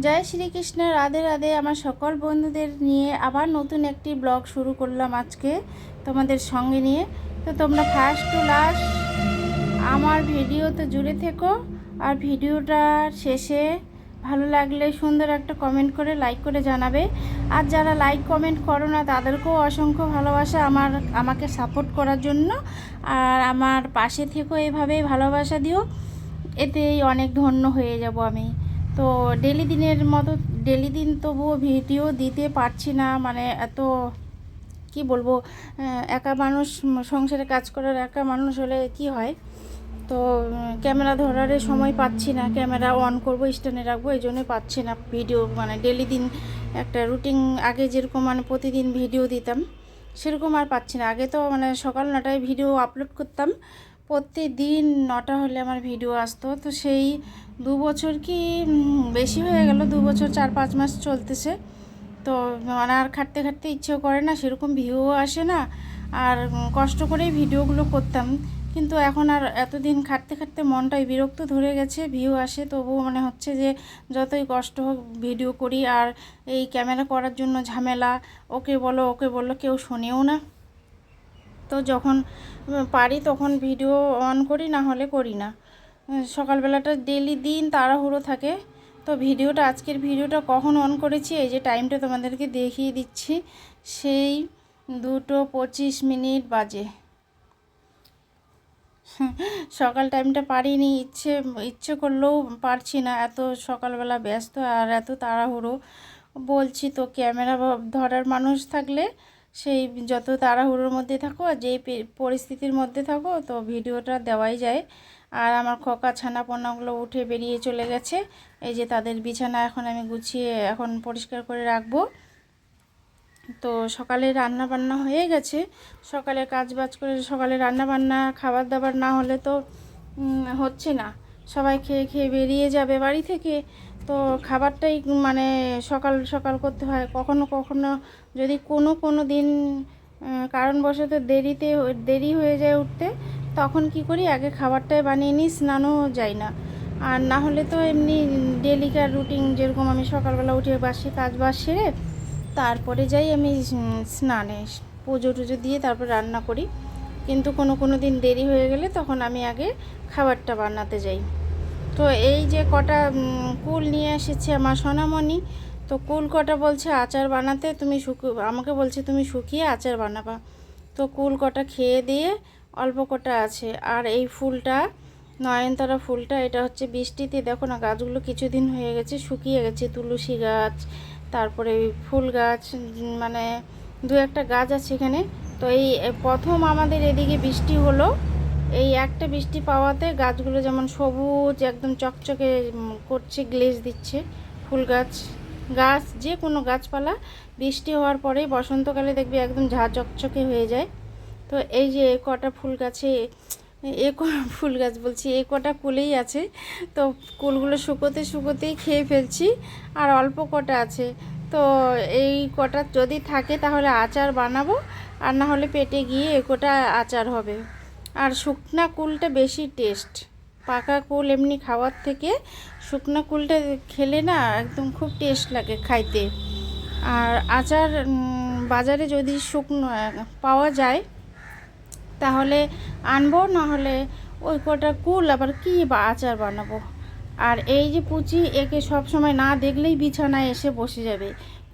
জয় শ্রীকৃষ্ণ, রাধে রাধে। আমার সকল বন্ধুদের নিয়ে আবার নতুন একটি ব্লগ শুরু করলাম আজকে তোমাদের সঙ্গে নিয়ে। তো তোমরা ফার্স্ট টু লাস্ট আমার ভিডিওতে জুড়ে থেকো আর ভিডিওটার শেষে ভালো লাগলে সুন্দর একটা কমেন্ট করে লাইক করে জানাবে। আর যারা লাইক কমেন্ট করো না, তাদেরকেও অসংখ্য ভালোবাসা আমার, আমাকে সাপোর্ট করার জন্য। আর আমার পাশে থেকেও এভাবেই ভালোবাসা দিও। এতেই অনেক ধন্য হয়ে যাব আমি। তো ডেলি দিনের মতো ডেলি দিন তবুও ভিডিও দিতে পারছি না। মানে এত, কি বলব একা মানুষ, সংসারে কাজ করার একা মানুষ হলে কি হয়? তো ক্যামেরা ধরার সময় পাচ্ছি না। ক্যামেরা অন করব, স্ট্যান্ডে রাখব, এই জন্যই পাচ্ছি না ভিডিও। মানে ডেলি দিন একটা রুটিন, আগে যেরকম মানে প্রতিদিন ভিডিও দিতাম, সেরকম আর পাচ্ছি না। আগে তো মানে সকাল নটায় ভিডিও আপলোড করতাম প্রতিদিন নটা হলে আমার ভিডিও আসতো। তো সেই দু বছর কি বেশি হয়ে গেল, দু বছর চার পাঁচ মাস চলতেছে। তো মানে আর খাটতে খাটতে ইচ্ছেও করে না, সেরকম ভিউও আসে না। আর কষ্ট করেই ভিডিওগুলো করতাম। কিন্তু এখন আর এতদিন খাটতে খাটতে মনটাই বিরক্ত ধরে গেছে, ভিউ আসে। তবুও মনে হচ্ছে যে যতই কষ্ট হোক ভিডিও করি। আর এই ক্যামেরা করার জন্য ঝামেলা, ওকে বলো ওকে বলো, কেউ শোনেও না। তো যখন পারি তখন ভিডিও অন করি, না হলে করি না। সকালবেলাটা ডেলি দিন তাড়াহুড়ো থাকে। তো ভিডিওটা, আজকের ভিডিওটা কখন অন করেছি, এই যে টাইমটা তোমাদেরকে দেখিয়ে দিচ্ছি, সেই দুটো পঁচিশ মিনিট বাজে। সকাল টাইমটা পারিনি, ইচ্ছে ইচ্ছে করলেও পারছি না, এত সকালবেলা ব্যস্ত আর এত তাড়াহুড়ো। বলছি তো ক্যামেরা ধরার মানুষ থাকলে সেই যত তাড়াহুড়োর মধ্যে থাকো আর যেই পরিস্থিতির মধ্যে থাকো, তো ভিডিওটা দেওয়াই যায়। আর আমার খোকা ছানা পোনাগুলো উঠে বেরিয়ে চলে গেছে। এই যে তাদের বিছানা এখন আমি গুছিয়ে এখন পরিষ্কার করে রাখব। তো সকালে রান্না বান্না হয়ে গেছে। সকালে কাজ বাজ করে সকালে রান্না বান্না খাবার দাবার না হলে তো হচ্ছে না। সবাই খেয়ে খেয়ে বেরিয়ে যাবে বাড়ি থেকে। তো খাবারটাই মানে সকাল সকাল করতে হয়। কখনো কখনো যদি কোনো কোনো দিন কারণবশত দেরিতে দেরি হয়ে যায় উঠতে, তখন কি করি? আগে খাবারটাই বানিয়ে নিই, স্নানও যায় না। আর না হলে তো এমনি ডেলিকার রুটিন যেরকম আমি সকালবেলা উঠে বাসি, কাজ বাস সেরে তারপরে যাই আমি স্নানে। পুজো টুজো দিয়ে তারপর রান্না করি। কিন্তু কোনো কোনো দিন দেরি হয়ে গেলে তখন আমি আগে খাবারটা বানাতে যাই। তো এই যে কটা কুল নিয়ে এসেছে আমার সোনামণি, তো কুল কটা বলছে আচার বানাতে, তুমি শুকু, আমাকে বলছে তুমি শুকিয়ে আচার বানাবা। তো কুল কটা খেয়ে দিয়ে অল্প কটা আছে। আর এই ফুলটা, নয়নতারা ফুলটা, এটা হচ্ছে বৃষ্টিতে, দেখো না, গাছগুলো কিছুদিন হয়ে গেছে, শুকিয়ে গেছে, তুলসী গাছ, তারপরে ফুল গাছ মানে দু একটা গাছ আছে এখানে। তো এই প্রথম আমাদের এদিকে বৃষ্টি হলো এই একটা বৃষ্টি পাওয়াতে গাছগুলো যেমন সবুজ, একদম চকচকে করছে, গ্লেজ দিচ্ছে। ফুল গাছ গাছ, যে কোনো গাছপালা, বৃষ্টি হওয়ার পরেই বসন্তকালে দেখবি একদম ঝা চকচকে হয়ে যায়। তো এই যে কটা ফুল গাছে, এ ফুল গাছ বলছি, এ কটা কুলেই আছে। তো কুলগুলো শুকোতে শুকোতেই খেয়ে ফেলছি, আর অল্প কটা আছে। তো এই কটা যদি থাকে তাহলে আচার বানাবো, আর না হলে পেটে গিয়ে এ কটা আচার হবে। আর শুকনা কুলটা বেশি টেস্ট পাকা কুল এমনি খাওয়ার থেকে শুকনা কুলটা খেলে না একদম খুব টেস্ট লাগে খাইতে। আর আচার বাজারে যদি শুকনো পাওয়া যায়, তাহলে আনব না হলে ওই কটা কুল আবার কি বা আচার বানাবো। আর এই যে পুচি, একে সব সময় না দেখলেই বিছানায় এসে বসে যাবে।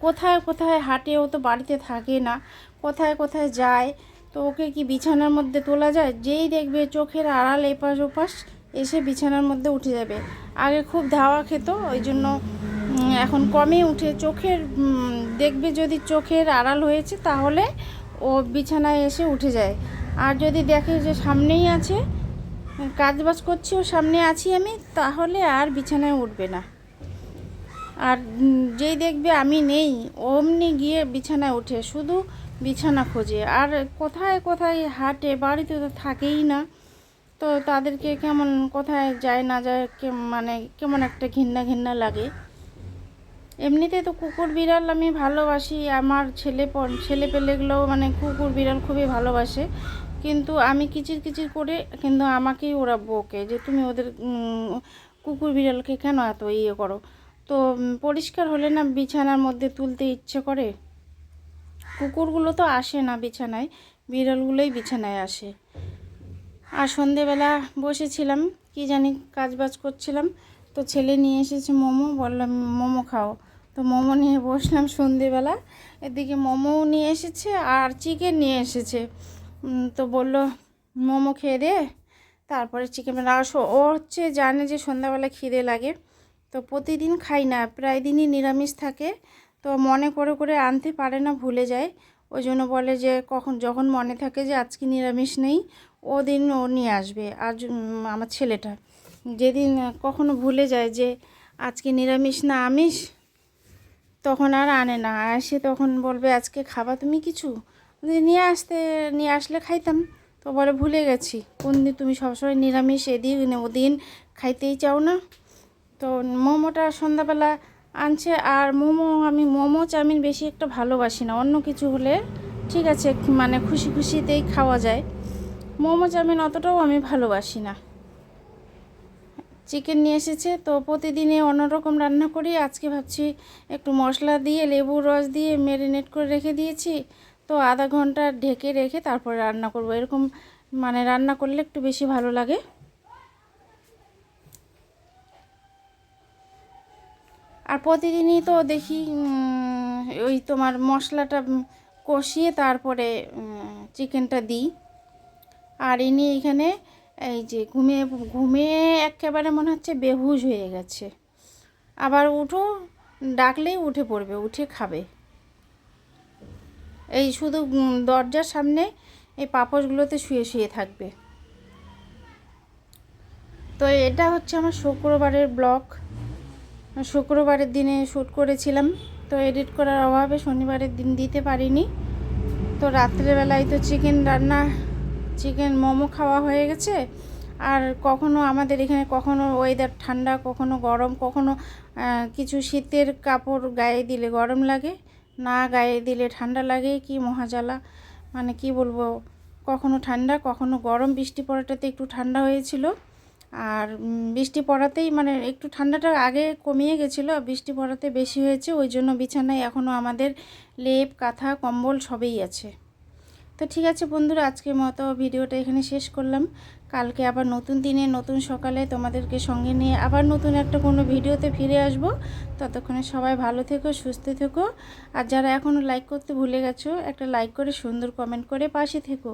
কোথায় কোথায় হাঁটে ও তো বাড়িতে থাকে না। কোথায় কোথায় যায় তো ওকে কি বিছানার মধ্যে তোলা যায়? যেই দেখবে চোখের আড়াল এপাশ ওপাশ এসে বিছানার মধ্যে উঠে যাবে। আগে খুব ধাওয়া খেত, ওই জন্য এখন কমে উঠে। চোখের দেখবে যদি চোখের আড়াল হয়েছে তাহলে ও বিছানায় এসে উঠে যায়। আর যদি দেখে যে সামনেই আছে কাজ বাজ করছি, ও সামনে আছি আমি, তাহলে আর বিছানায় উঠবে না। আর যেই দেখবে আমি নেই, অমনি গিয়ে বিছানায় উঠে। শুধু বিছানা খোঁজে। আর কোথায় কোথায় হাঁটে? বাড়িতে তো থাকেই না। তো তাদেরকে কেমন, কোথায় যায় না যায় কে- মানে কেমন একটা ঘৃণা ঘিন্না লাগে। এমনিতে তো কুকুর বিড়াল আমি ভালোবাসি। আমার ছেলে ছেলে পেলেগুলোও মানে কুকুর বিড়াল খুবই ভালোবাসে। কিন্তু আমি কিচির কিচির করে, কিন্তু আমাকেই ওরা বকে যে তুমি ওদের কুকুর বিড়ালকে কেন এত ইয়ে করো? তো পরিষ্কার হলে না বিছানার মধ্যে তুলতে ইচ্ছে করে। কুকুরগুলো তো আসে না বিছানায়, বিড়ালগুলোই বিছানায় আসে। আর সন্ধেবেলা বসেছিলাম, কি জানি কাজ বাজ করছিলাম, তো ছেলে নিয়ে এসেছে মোমো, বললাম, মোমো খাও। তো মোমো নিয়ে বসলাম সন্ধেবেলা, এদিকে মোমোও নিয়ে এসেছে আর চিকেন নিয়ে এসেছে। তো বলল, মোমো খেয়ে দে। তারপরে চিকেন আর ও হচ্ছে জানে যে সন্ধ্যাবেলা খিদে লাগে, তো প্রতিদিন খাই না, প্রায় দিনই নিরামিষ থাকে। তো মনে করে করে আনতে পারে না, ভুলে যায়। ওই জন্য বলে যে, কখন যখন মনে থাকে যে, আজকে নিরামিষ নেই, ও দিন ও নিয়ে আসবে। আর আমার ছেলেটা, যেদিন কখনো ভুলে যায় যে, আজকে নিরামিষ না আমিষ, তখন আর আনে না। আর সে তখন বলবে, আজকে খাবা তুমি কিছু? নিয়ে আসতে, নিয়ে আসলে খাইতাম। তো বলে, ভুলে গেছি। কোন দিন তুমি সবসময় নিরামিষ? এদিন, ওদিন খাইতেই চাও না? তো মোমোটা সন্ধ্যাবেলা আনছে, আর মোমো, আমি মোমো, চাউমিন বেশি একটা ভালোবাসি না। অন্য কিছু হলে ঠিক আছে মানে খুশি খুশিতেই খাওয়া যায়। মোমো, চাউমিন অতটাও আমি ভালোবাসি না। চিকেন নিয়ে এসেছে, তো প্রতিদিনে অন্যরকম রান্না করি। আজকে ভাবছি একটু মশলা দিয়ে, লেবুর রস দিয়ে ম্যারিনেট করে রেখে দিয়েছি। তো আধা ঘণ্টা ঢেকে রেখে তারপরে রান্না করব। এরকম মানে রান্না করলে একটু বেশি ভালো লাগে। আর প্রতিদিনই তো দেখি ওই তোমার মশলাটা কষিয়ে তারপরে চিকেনটা দিই। আর ইনি এখানে এই যে ঘুমিয়ে ঘুমিয়ে একেবারে মনে হচ্ছে বেহুশ হয়ে গেছে। আবার উঠো, ডাকলেই উঠে পড়বে, উঠে খাবে। এই শুধু দরজার সামনে এই পাপোশগুলোতে শুয়ে শুয়ে থাকবে। তো এটা হচ্ছে আমার শুক্রবারের ব্লগ। শুক্রবারের দিনে শ্যুট করেছিলাম। তো এডিট করার অভাবে শনিবারের দিন দিতে পারিনি। তো রাত্রেবেলায় তো চিকেন রান্না, চিকেন মোমো খাওয়া হয়ে গেছে। আর কখনো আমাদের এখানে কখনো ওয়েদার ঠান্ডা, কখনো গরম, কখনো কিছু শীতের কাপড় গায়ে দিলে গরম লাগে, না গায়ে দিলে ঠান্ডা লাগে, কি মহাজালা। মানে কি বলব, কখনো ঠান্ডা, কখনো গরম, বৃষ্টি পড়াটাতে একটু ঠান্ডা হয়েছিল। আর বৃষ্টি পড়াতেই মানে একটু ঠান্ডাটা আগে কমিয়ে গেছিল বৃষ্টি পড়াতে বেশি হয়েছে, ওই জন্য বিছানায় এখনও আমাদের লেপ, কাঁথা, কম্বল সবই আছে। তো ঠিক আছে বন্ধুরা, আজকের মতো ভিডিওটা এখানে শেষ করলাম। কালকে আবার নতুন দিনে, নতুন সকালে তোমাদেরকে সঙ্গে নিয়ে আবার নতুন একটা কোনো ভিডিওতে ফিরে আসব। ততক্ষণে সবাই ভালো থেকো, সুস্থ থেকো। আর যারা এখনও লাইক করতে ভুলে গেছো, একটা লাইক করে সুন্দর কমেন্ট করে পাশে থেকো।